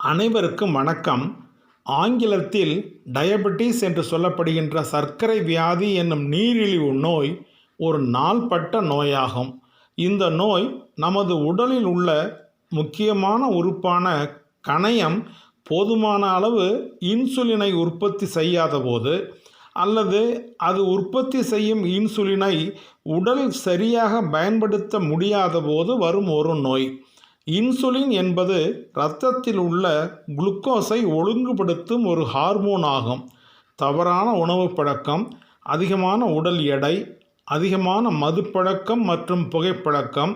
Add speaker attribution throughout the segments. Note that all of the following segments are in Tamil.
Speaker 1: அனைவருக்கும் வணக்கம். ஆங்கிலத்தில் டயபெட்டிஸ் என்று சொல்லப்படுகின்ற சர்க்கரை வியாதி என்னும் நீரிழிவு நோய் ஒரு நாள்பட்ட நோயாகும். இந்த நோய் நமது உடலில் உள்ள முக்கியமான உறுப்பான கணையம் போதுமான அளவு இன்சுலினை உற்பத்தி செய்யாத போது அல்லது அது உற்பத்தி செய்யும் இன்சுலினை உடல் சரியாக பயன்படுத்த முடியாத போது வரும் ஒரு நோய். இன்சுலின் என்பது இரத்தத்தில் உள்ள குளுக்கோஸை ஒழுங்குபடுத்தும் ஒரு ஹார்மோன் ஆகும். தவறான உணவு பழக்கம் அதிகமான உடல் எடை அதிகமான மதுப்பழக்கம் மற்றும் புகைப்பழக்கம்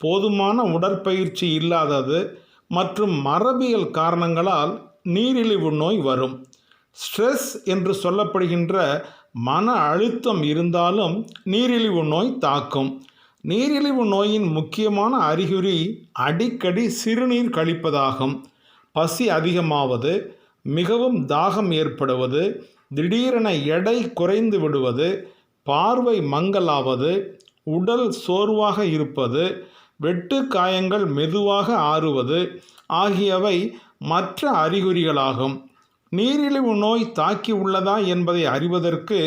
Speaker 1: போதுமான உடற்பயிற்சி இல்லாதது மற்றும் மரபியல் காரணங்களால் நீரிழிவு நோய் வரும். ஸ்ட்ரெஸ் என்று சொல்லப்படுகின்ற மன அழுத்தம் இருந்தாலும் நீரிழிவு நோய் தாக்கும். நீரிழிவு நோயின் முக்கியமான அறிகுறி அடிக்கடி சிறுநீர் கழிப்பதாகும். பசி அதிகமாவது மிகவும் தாகம் ஏற்படுவது திடீரென எடை குறைந்து விடுவது பார்வை மங்கலாவது உடல் சோர்வாக இருப்பது வெட்டு காயங்கள் மெதுவாக ஆறுவது ஆகியவை மற்ற அறிகுறிகளாகும். நீரிழிவு நோய் தாக்கி உள்ளதா என்பதை அறிவதற்கு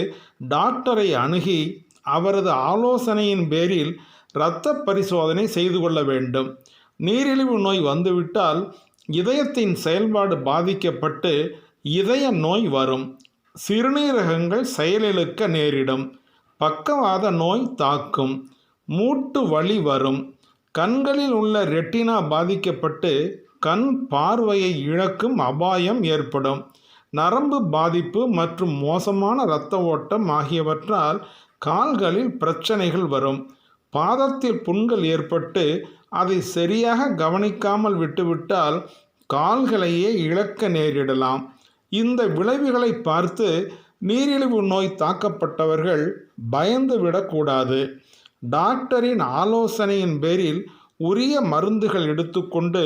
Speaker 1: டாக்டரை அணுகி அவரது ஆலோசனையின் பேரில் இரத்த பரிசோதனை செய்து கொள்ள வேண்டும். நீரிழிவு நோய் வந்துவிட்டால் இதயத்தின் செயல்பாடு பாதிக்கப்பட்டு இதய நோய் வரும். சிறுநீரகங்கள் செயலிழக்க நேரிடும். பக்கவாத நோய் தாக்கும். மூட்டு வலி வரும். கண்களில் உள்ள ரெட்டினா பாதிக்கப்பட்டு கண் பார்வையை இழக்கும் அபாயம் ஏற்படும். நரம்பு பாதிப்பு மற்றும் மோசமான இரத்த ஓட்டம் ஆகியவற்றால் கால்களில் பிரச்சனைகள் வரும். பாதத்தில் புண்கள் ஏற்பட்டு அதை சரியாக கவனிக்காமல் விட்டுவிட்டால் கால்களையே இழக்க நேரிடலாம். இந்த விளைவுகளை பார்த்து நீரிழிவு நோய் தாக்கப்பட்டவர்கள் பயந்து விடக்கூடாது. டாக்டரின் ஆலோசனையின் பேரில் உரிய மருந்துகள் எடுத்துக்கொண்டு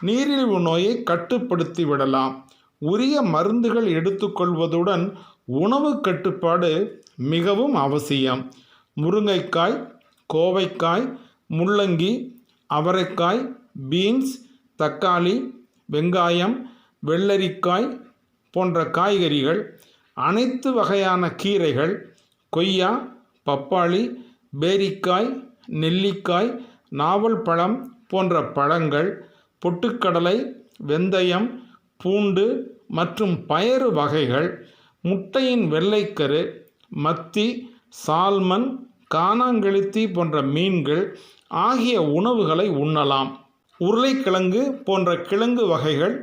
Speaker 1: நீரிழிவு நோயை கட்டுப்படுத்தி விடலாம். உரிய மருந்துகள் எடுத்துக்கொள்வதுடன் உணவு கட்டுப்பாடு மிகவும் அவசியம். முருங்கைக்காய் கோவைக்காய் முள்ளங்கி அவரைக்காய் பீன்ஸ் தக்காளி வெங்காயம் வெள்ளரிக்காய் போன்ற காய்கறிகள் அனைத்து வகையான கீரைகள் கொய்யா பப்பாளி பேரிக்காய் நெல்லிக்காய் நாவல் பழம் போன்ற பழங்கள் பொட்டுக்கடலை வெந்தயம் பூண்டு மற்றும் பயறு வகைகள் முட்டையின் வெள்ளைக்கரு மத்தி சால்மன் கானாங்கெழுத்தி போன்ற மீன்கள் ஆகிய உணவுகளை உண்ணலாம். உருளைக்கிழங்கு போன்ற கிழங்கு வகைகள்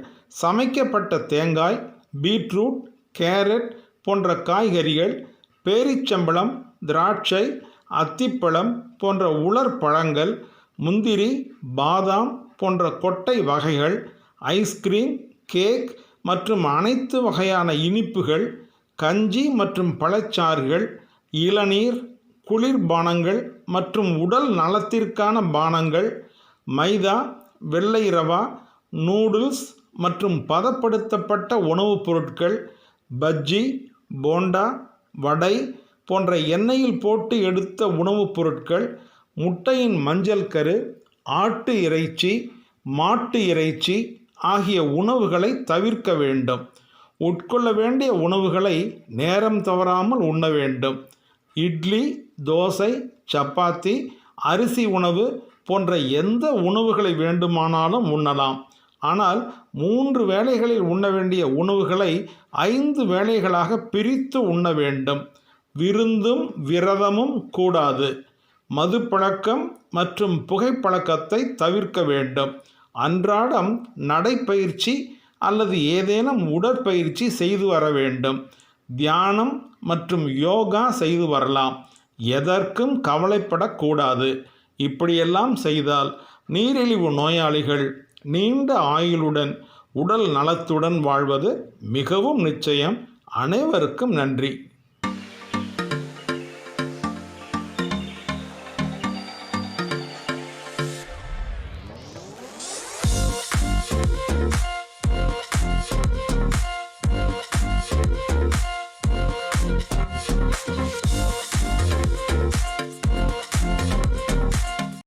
Speaker 1: சமைக்கப்பட்ட தேங்காய் பீட்ரூட் கேரட் போன்ற காய்கறிகள் பேரிச்சம்பழம் திராட்சை அத்திப்பழம் போன்ற உலர் பழங்கள் முந்திரி பாதாம் போன்ற கொட்டை வகைகள் ஐஸ்கிரீம் கேக் மற்றும் அனைத்து வகையான இனிப்புகள் கஞ்சி மற்றும் பழச்சாறுகள் இளநீர் குளிர்பானங்கள் மற்றும் உடல் நலத்திற்கான பானங்கள் மைதா வெள்ளை ரவா நூடுல்ஸ் மற்றும் பதப்படுத்தப்பட்ட உணவுப் பொருட்கள் பஜ்ஜி போண்டா வடை போன்ற எண்ணெயில் போட்டு எடுத்த உணவுப் பொருட்கள் முட்டையின் மஞ்சள் கரு ஆட்டு இறைச்சி மாட்டு இறைச்சி ஆகிய உணவுகளை தவிர்க்க வேண்டும். உட்கொள்ள வேண்டிய உணவுகளை நேரம் தவறாமல் உண்ண வேண்டும். இட்லி தோசை சப்பாத்தி அரிசி உணவு போன்ற எந்த உணவுகளை வேண்டுமானாலும் உண்ணலாம். ஆனால் மூன்று வேளைகளில் உண்ண வேண்டிய உணவுகளை ஐந்து வேளைகளாக பிரித்து உண்ண வேண்டும். விருந்தும் விரதமும் கூடாது. மது பழக்கம் மற்றும் புகைப்பழக்கத்தை தவிர்க்க வேண்டும். அன்றாடம் நடைப்பயிற்சி அல்லது ஏதேனும் உடற்பயிற்சி செய்து வர வேண்டும். தியானம் மற்றும் யோகா செய்து வரலாம். எதற்கும் கவலைப்படக்கூடாது. இப்படியெல்லாம் செய்தால் நீரிழிவு நோயாளிகள் நீண்ட ஆயுளுடன் உடல் நலத்துடன் வாழ்வது மிகவும் நிச்சயம். அனைவருக்கும் நன்றி.